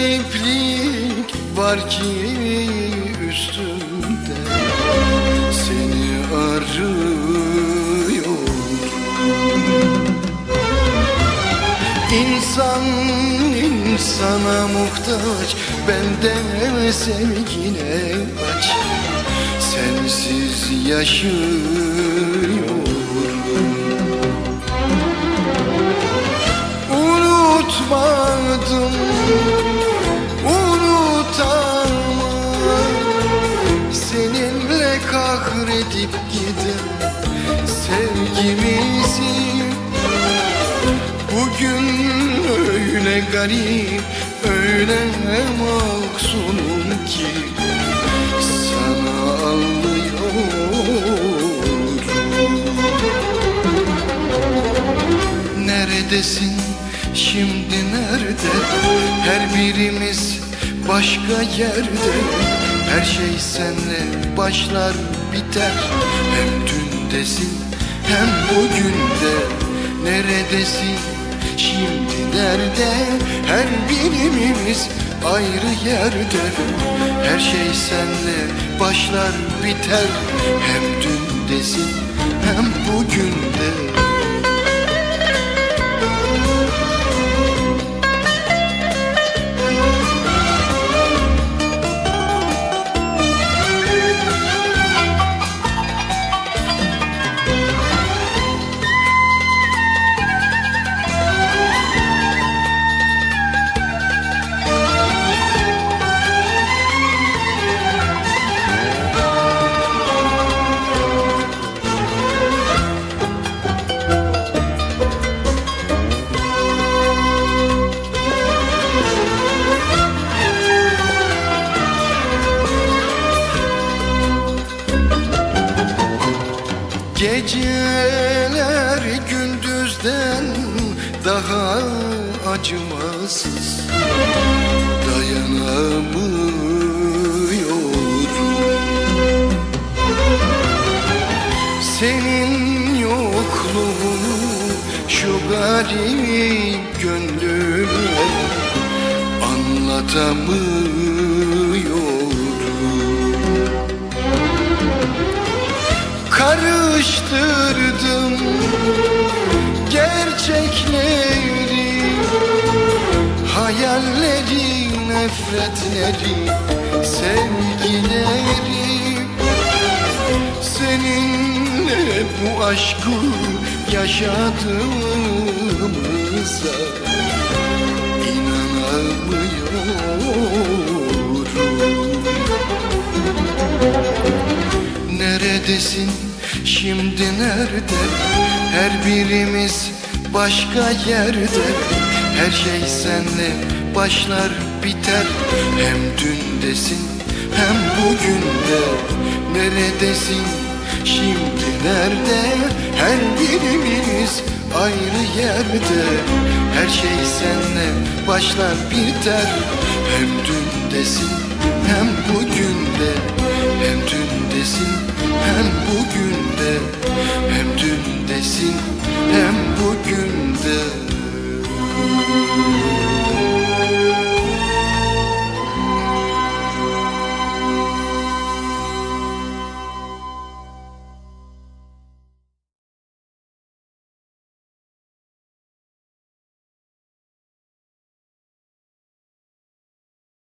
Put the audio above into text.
gariplik var ki üstümde. Seni arıyor İnsan insana muhtaç Benden sevgine aç. Sensiz yaşıyorum. Unutmadım kahredip giden Sevgimizi. Bugün öyle garip, öyle mahzunum ki Sana ağlıyorum Neredesin, şimdi nerede? Her birimiz başka yerde Her şey senle başlar biter. Hem dündesin hem bugünde Neredesin? Şimdi nerede? Her birimiz ayrı yerde. Her şey senle başlar biter. Hem dündesin hem Geceler gündüzden daha acımasız Dayanamıyorum Senin yokluğunu şu garip gönlüme Anlatamıyorum nefretleri, sevgileri. Seninle bu aşkı yaşadığımıza inanamıyorum. Neredesin? Şimdi nerede? Her birimiz başka yerde. Her şey senle başlar biter. Hem dündesin hem bugünde Neredesin? Şimdi nerede? Her birimiz ayrı yerde. Her şey senle başlar biter. Hem dündesin